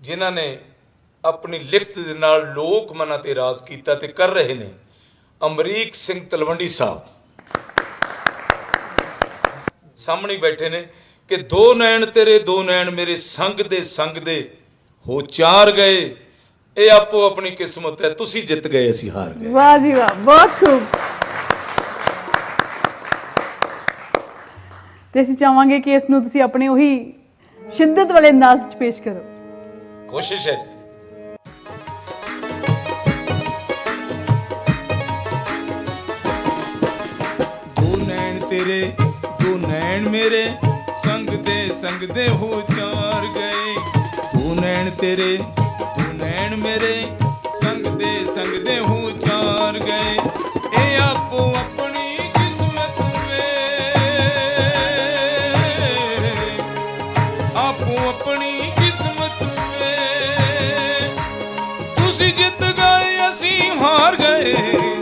ਜਿਨ੍ਹਾਂ ਨੇ ਆਪਣੀ ਲਿਖਤ ਦੇ ਨਾਲ ਲੋਕ ਮਨਾਂ ਤੇ ਰਾਜ ਕੀਤਾ ਤੇ ਕਰ ਰਹੇ ਨੇ, ਅਮਰੀਕ ਸਿੰਘ ਤਲਵੰਡੀ ਸਾਹਿਬ। ਸਾਹਮਣੇ ਬੈਠੇ ਨੇ ਕਿ ਦੋ ਨੈਣ ਤੇਰੇ, ਦੋ ਨੈਣ ਮੇਰੇ ਸੰਗ ਦੇ ਸੰਗ ਦੇ ਹੋ ਚਾਰ ਗਏ। ਇਹ ਆਪੋ ਆਪਣੀ ਕਿਸਮਤ ਹੈ, ਤੁਸੀਂ ਜਿੱਤ ਗਏ, ਅਸੀਂ ਹਾਰ ਗਏ। ਵਾਹ ਜੀ ਵਾਹ, ਬਹੁਤ ਖੂਬ। ਤੇ ਅਸੀਂ ਚਾਹਾਂਗੇ ਕਿ ਇਸ ਨੂੰ ਤੁਸੀਂ ਆਪਣੇ ਉਹੀ ਸ਼ਿੱਦਤ ਵਾਲੇ ਅੰਦਾਜ਼ 'ਚ ਪੇਸ਼ ਕਰੋ। ਕੋਸ਼ਿਸ਼ ਹੈ ਜੀ ਦੋ ਨੈਣ ਤੇਰੇ ਦੋ ਨੈਣ ਮੇਰੇ ਸੰਗ ਦੇ ਸੰਗ ਦੇ ਹੋ ਚਾਰ ਗਏ ਦੋ ਨੈਣ ਤੇਰੇ ਦੋ ਨੈਣ ਮੇਰੇ ਸੰਗ ਦੇ ਸੰਗ ਦੇ ਹੋ ਚਾਰ ਗਏ ਇਹ ਹਾਰ ਗਏ।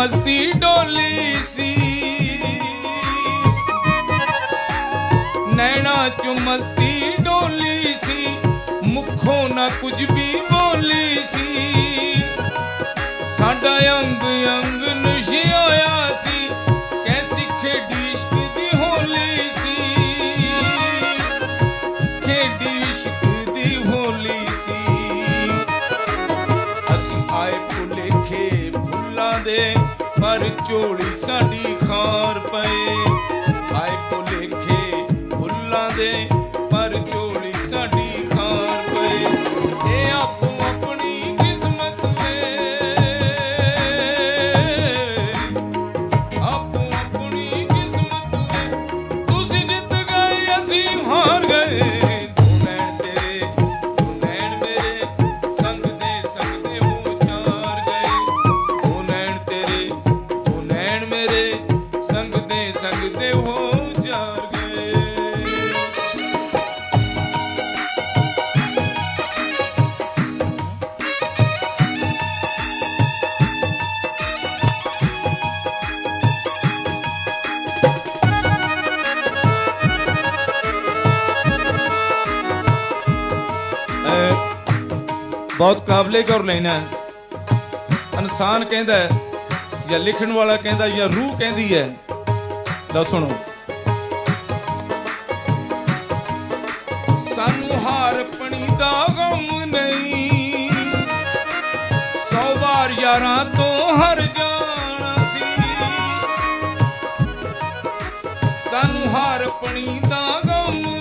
ਮਸਤੀ ਡੋਲੀ ਸੀ। ਨੈਣਾ ਚ ਮਸਤੀ ਡੋਲੀ ਸੀ, ਮੁਖੋਂ ਨਾ ਕੁਝ ਵੀ ਬੋਲੀ ਸੀ। ਸਾਡਾ ਅੰਗ ਅੰਗ ਪਰ ਝੋਲੀ ਸਾਡੀ ਖਾਰ ਪਏ। ਆਏ ਭੁਲੇਖੇ ਫੁੱਲਾਂ ਦੇ ਬਹੁਤ ਕਾਬਲੇ ਗੌਰ ਲੈਣਾ ਇਨਸਾਨ ਕਹਿੰਦਾ ਜਾਂ ਲਿਖਣ ਵਾਲਾ ਕਹਿੰਦਾ, ਜਾਂ ਰੂਹ ਕਹਿੰਦੀ ਹੈ। ਲਓ ਸੁਣੋ। ਸਾਨੂੰ ਹਾਰ ਪਣੀ ਦਾ ਗਮ ਨਹੀਂ। ਸੌ ਵਾਰ ਯਾਰਾਂ ਤੋਂ ਹਰ ਜਾਣਾ ਸੀ। ਸਾਨੂੰ ਹਾਰ ਪਣੀ ਦਾ ਗਮ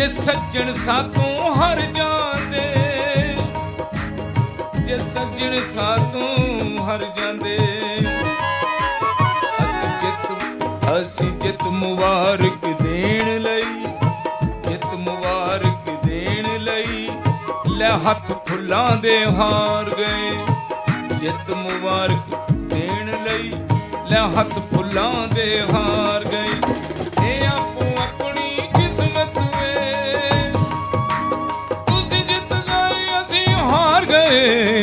ਜੇ ਸੱਜਣ ਸਾਤੋਂ ਹਰ ਜਾਂਦੇ, ਜੇ ਸੱਜਣ ਸਾਤੋਂ ਹਰ ਜਾਂਦੇ। ਅਸੀਂ ਜਿੱਤ ਅਸੀਂ ਜਿੱਤ ਮੁਬਾਰਕ ਦੇਣ ਲਈ, ਜਿੱਤ ਮੁਬਾਰਕ ਦੇਣ ਲਈ ਲੈ ਹੱਥ ਫੁੱਲਾਂ ਦੇ ਹਾਰ ਗਏ। ਜਿੱਤ ਮੁਬਾਰਕ ਦੇਣ ਲਈ ਲੈ ਹੱਥ ਫੁੱਲਾਂ ਦੇ ਹਾਰ ਗਏ।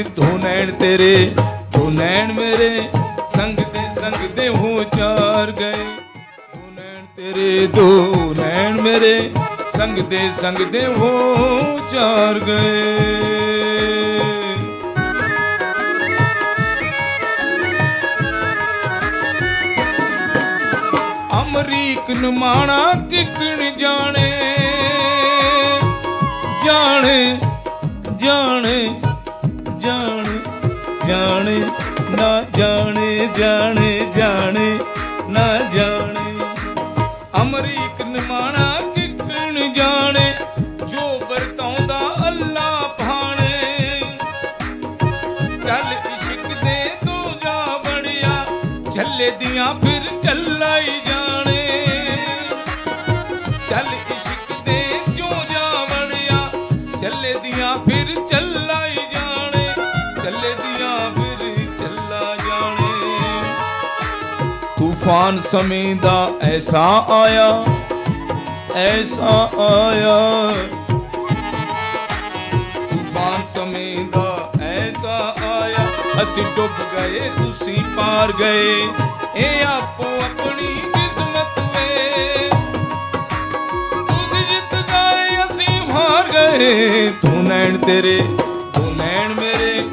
ਦੋ ਨੈਣ ਤੇਰੇ ਦੋ ਨੈਣ ਮੇਰੇ, ਸੰਗ ਦੇ ਸੰਗ ਦੇ ਹੋ ਚਾਰ ਗਏ। ਦੋ ਨੈਣ ਤੇਰੇ ਦੋ ਨੈਣ ਮੇਰੇ, ਸੰਗ ਦੇ ਸੰਗ ਦੇ ਹੋ ਚਾਰ ਗਏ। ਅਮਰੀਕ ਨਮਾਣਾ ਕਿਕਣ ਜਾਣੇ ਜਾਣੇ ਜਾਣੇ। ਜਾਣ, ਜਾਣੇ, ਨਾ ਜਾਣੇ ਜਾਣੇ ਜਾਣੇ, ਨਾ ਜਾਣੇ। ਅਮਰੀਕ ਨਿਮਾਣਾ ਕਿਕਣ ਜਾਣੇ, ਜੋ ਵਰਤਾਉਂਦਾ ਅੱਲਾ ਭਾਣੇ ਚੱਲ ਇਸ਼ਕ ਦੇ ਦੋ ਜਾ ਬੜਿਆ ਛੱਲੇ ਦੀਆਂ ਫਿਰ ਚੱਲਾਈ ਤੂਫਾਨ ਸਮੇਂ ਦਾ ਐਸਾ ਆਇਆ ਐਸਾ ਆਇਆ। ਤੂਫਾਨ ਸਮੇਂ ਦਾ ਐਸਾ ਆਇਆ, ਅਸੀਂ ਡੁੱਬ ਗਏ, ਤੁਸੀਂ ਪਾਰ ਗਏ। ਇਹ ਆਪੋ ਆਪਣੀ ਕਿਸਮਤ ਵੇ। ਤੁਸੀਂ ਜਿੱਤ ਗਏ, ਅਸੀਂ ਹਾਰ ਗਏ। ਤੂੰ ਨੈਣ ਤੇਰੇ, ਤੂੰ ਨੈਣ ਮੇਰੇ।